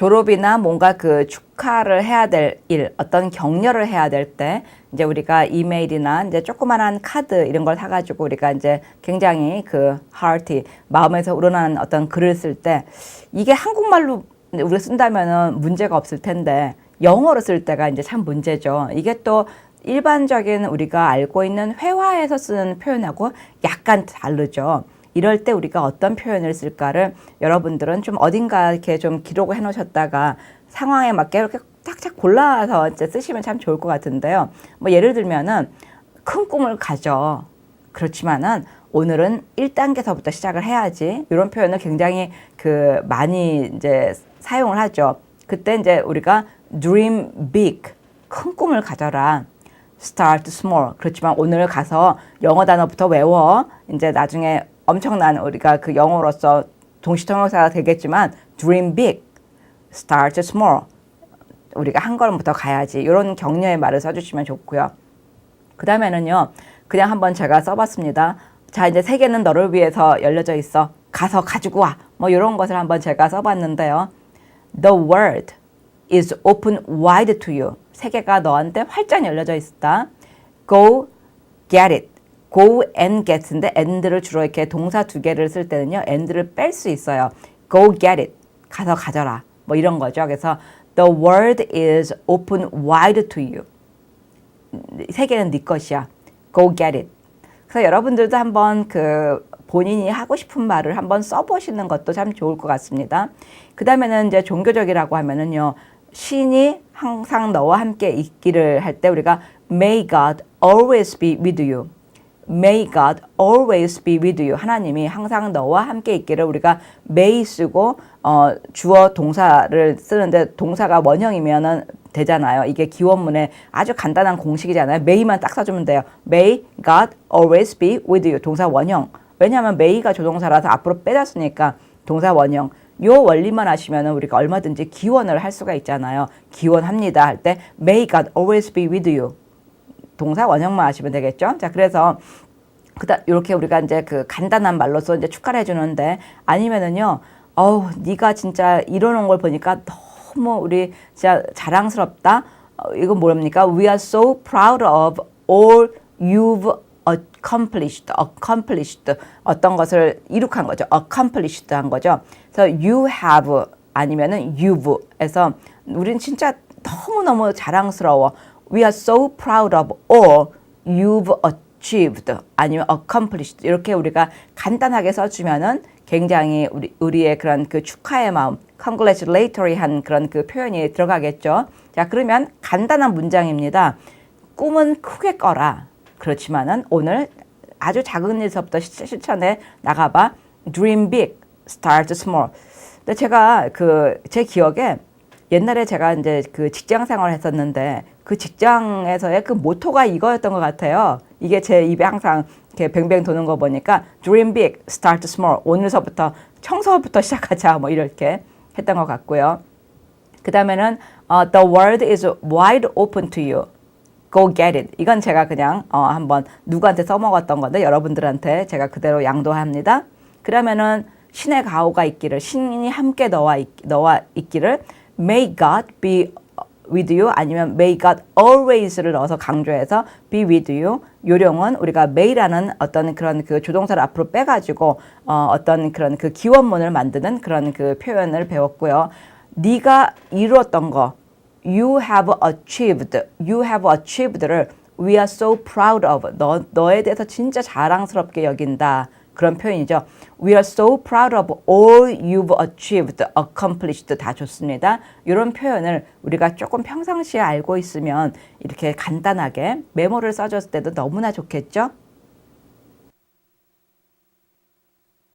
졸업이나 뭔가 그 축하를 해야 될 일, 어떤 격려를 해야 될 때 이제 우리가 이메일이나 이제 조그만한 카드 이런 걸 사가지고 우리가 이제 굉장히 그 하트 마음에서 우러나는 어떤 글을 쓸 때 이게 한국말로 우리가 쓴다면은 문제가 없을 텐데 영어로 쓸 때가 이제 참 문제죠. 이게 또 일반적인 우리가 알고 있는 회화에서 쓰는 표현하고 약간 다르죠. 이럴 때 우리가 어떤 표현을 쓸까를 여러분들은 좀 어딘가 이렇게 좀 기록을 해 놓으셨다가 상황에 맞게 이렇게 짝짝 골라서 이제 쓰시면 참 좋을 것 같은데요. 뭐 예를 들면은 큰 꿈을 가져. 그렇지만은 오늘은 1단계서부터 시작을 해야지. 이런 표현을 굉장히 그 많이 이제 사용을 하죠. 그때 이제 우리가 dream big. 큰 꿈을 가져라. start small. 그렇지만 오늘 가서 영어 단어부터 외워. 이제 나중에 엄청난 우리가 그 영어로서 동시통역사가 되겠지만 dream big, start small. 우리가 한 걸음부터 가야지. 이런 격려의 말을 써주시면 좋고요. 그 다음에는요, 그냥 한번 제가 써봤습니다. 자, 이제 세계는 너를 위해서 열려져 있어. 가서 가지고 와. 뭐 이런 것을 한번 제가 써봤는데요. The world is open wide to you. 세계가 너한테 활짝 열려져 있다. Go get it. Go and get인데 and를 주로 이렇게 동사 두 개를 쓸 때는요. and를 뺄 수 있어요. go get it. 가서 가져라. 뭐 이런 거죠. 그래서 the world is open wide to you. 세계는 네 것이야. go get it. 그래서 여러분들도 한번 그 본인이 하고 싶은 말을 한번 써보시는 것도 참 좋을 것 같습니다. 그 다음에는 이제 종교적이라고 하면은요, 신이 항상 너와 함께 있기를 할 때 우리가 May God always be with you. May God always be with you. 하나님이 항상 너와 함께 있기를 우리가 may 쓰고 어, 주어 동사를 쓰는데 동사가 원형이면은 되잖아요. 이게 기원문에 아주 간단한 공식이잖아요. may만 딱 써주면 돼요. May God always be with you. 동사 원형. 왜냐하면 may가 조동사라서 앞으로 빼졌으니까 동사 원형. 요 원리만 아시면은 우리가 얼마든지 기원을 할 수가 있잖아요. 기원합니다 할 때 May God always be with you. 동사 원형만 아시면 되겠죠. 자, 그래서 그다 이렇게 우리가 이제 그 간단한 말로서 이제 축하를 해주는데 아니면은요, 어우, 네가 진짜 이러는 걸 보니까 너무 우리 진짜 자랑스럽다. 어, 이건 뭐랍니까? We are so proud of all you've accomplished, accomplished 어떤 것을 이룩한 거죠. accomplished 한 거죠. 그래서 you have 아니면은 you've에서 우린 진짜 너무너무 자랑스러워. We are so proud of all you've achieved 아니면 accomplished 이렇게 우리가 간단하게 써주면은 굉장히 우리 우리의 그런 그 축하의 마음, congratulatory한 그런 그 표현이 들어가겠죠. 자 그러면 간단한 문장입니다. 꿈은 크게 꿔라. 그렇지만은 오늘 아주 작은 일서부터 시- 실천해 나가봐. Dream big, start small. 근데 제가 그 제 기억에 옛날에 제가 이제 그 직장 생활을 했었는데 그 직장에서의 그 모토가 이거였던 것 같아요. 이게 제 입에 항상 이렇게 뱅뱅 도는 거 보니까 dream big, start small. 오늘서부터 청소부터 시작하자 뭐 이렇게 했던 것 같고요. 그 다음에는 어, the world is wide open to you. Go get it. 이건 제가 그냥 어, 한번 누구한테 써먹었던 건데 여러분들한테 제가 그대로 양도합니다. 그러면은 신의 가호가 있기를 신이 함께 너와 있, 너와 있기를 May God be with you 아니면 May God always를 넣어서 강조해서 be with you 요령은 우리가 may라는 어떤 그런 그 조동사를 앞으로 빼가지고 어, 어떤 그런 그 기원문을 만드는 그런 그 표현을 배웠고요. 네가 이루었던 거 you have achieved, you have achieved를 we are so proud of 너 너에 대해서 진짜 자랑스럽게 여긴다. 그런 표현이죠. We are so proud of all you've achieved, accomplished 다 좋습니다. 이런 표현을 우리가 조금 평상시에 알고 있으면 이렇게 간단하게 메모를 써줬을 때도 너무나 좋겠죠.